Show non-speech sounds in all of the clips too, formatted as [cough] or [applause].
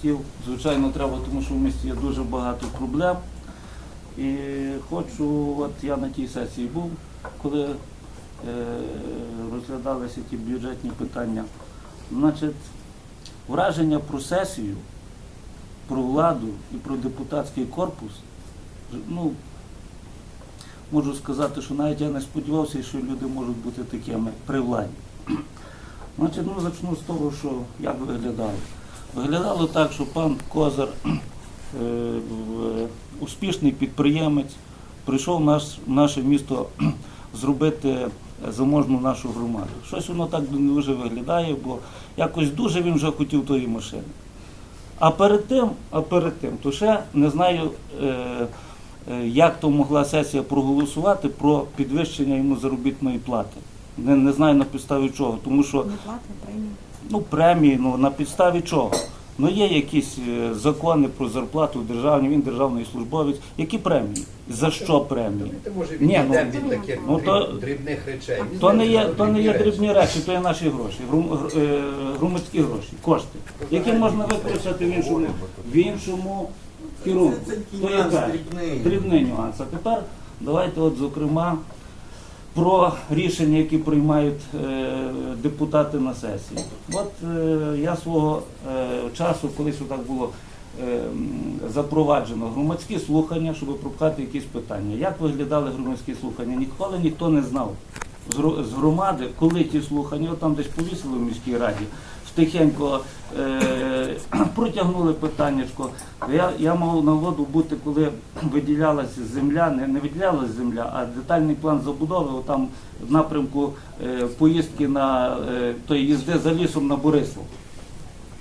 стіл. Звичайно, треба, тому що в місті є дуже багато проблем. І хочу, от я на тій сесії був, коли е, розглядалися ті бюджетні питання. Значить, враження про сесію, про владу і про депутатський корпус, ну, можу сказати, що навіть я не сподівався, що люди можуть бути такими при владі. Значить, ну почну з того, що як виглядало. Виглядало так, що пан Козар, [clears throat] е, успішний підприємець, прийшов в наш, наше місто [clears throat] зробити заможну нашу громаду. Щось воно так не дуже виглядає, бо якось дуже він вже хотів тої машини. А перед тим, а перед тим, то ще не знаю, е, е, як то могла сесія проголосувати про підвищення йому заробітної плати. Не, не знаю на підставі чого, тому що Не плати. Ну, премії, ну на підставі чого? Ну є якісь е, закони про зарплату в державній, він державний службовець. Які премії? За що премії? Може Ні, ну, від таких ну, то- дрібних речей. То не є, то не є дрібні речі, то є наші гроші, грум- гр- е, громадські гроші, кошти, які можна використати в іншому, в іншому керунку. То є дрібний нюанс. А тепер давайте, от, зокрема, про рішення, які приймають е, депутати на сесії. От е, я свого е, часу, колись так було запроваджено громадські слухання, щоб пропхати якісь питання. Як виглядали громадські слухання? Ніколи ніхто не знав з громади, коли ті слухання, от там десь повісили в міській раді, тихенько е, [clears throat] протягнули питаннячко. Я, я мав нагоду бути, коли виділялася земля, не, не виділялася земля, а детальний план забудови, отам в напрямку е, поїздки на е, той їзди за лісом на Борислав.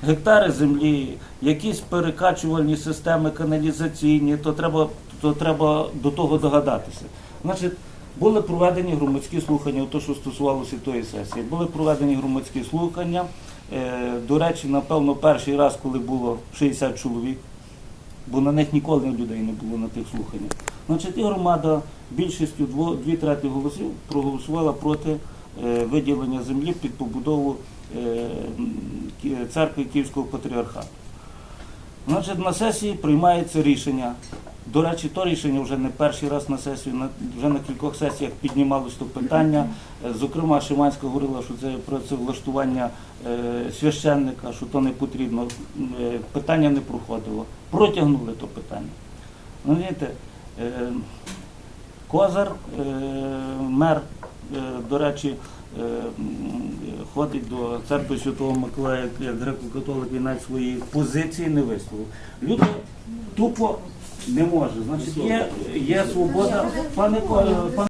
Гектари землі, якісь перекачувальні системи каналізаційні, то треба, то треба до того догадатися. Значить, були проведені громадські слухання, то, що стосувалося тої сесії. Були проведені громадські слухання. Е, До речі, напевно, перший раз, коли було 60 чоловік, бо на них ніколи людей не було на тих слуханнях. Значить, і громада більшістю дві треті голосів проголосувала проти е, виділення землі під побудову е, церкви Київського патріархату. Значить, на сесії приймається рішення. До речі, то рішення вже не перший раз на сесію, вже на кількох сесіях піднімалось то питання. Е, Зокрема, Шиманська говорила, що це працевлаштування е, священника, що то не потрібно. Е, Питання не проходило. Протягнули то питання. Ну, знаєте, Козар, мер, до речі, ходить до церкви Святого Миколая як греко-католик і навіть свої позиції не висловив. Люди тупо не може. Значить, є, є свобода. Пане, пане